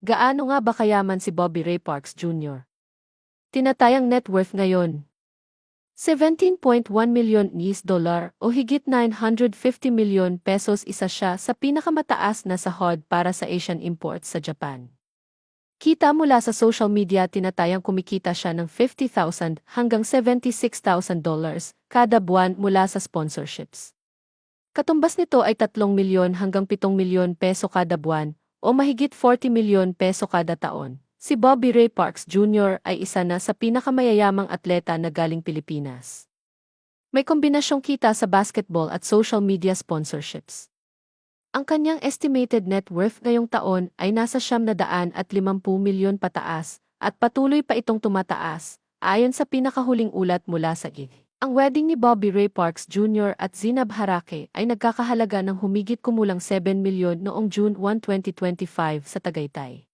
Gaano nga ba kayaman si Bobby Ray Parks Jr.? Tinatayang net worth ngayon. 17.1 million US dollar o higit 950 million pesos isa siya sa pinakamataas na sahod para sa Asian imports sa Japan. Kita mula sa social media tinatayang kumikita siya ng 50,000 hanggang 76,000 dollars kada buwan mula sa sponsorships. Katumbas nito ay 3 milyon hanggang 7 milyon peso kada buwan o mahigit 40 milyon peso kada taon. Si Bobby Ray Parks Jr. ay isa na sa pinakamayayamang atleta na galing Pilipinas. May kombinasyong kita sa basketball at social media sponsorships. Ang kanyang estimated net worth ngayong taon ay nasa siyam na daan at 50 milyon pataas at patuloy pa itong tumataas ayon sa pinakahuling ulat mula sa GIG. Ang wedding ni Bobby Ray Parks Jr. at Zinab Harake ay nagkakahalaga ng humigit kumulang 7 milyon noong June 1, 2025 sa Tagaytay.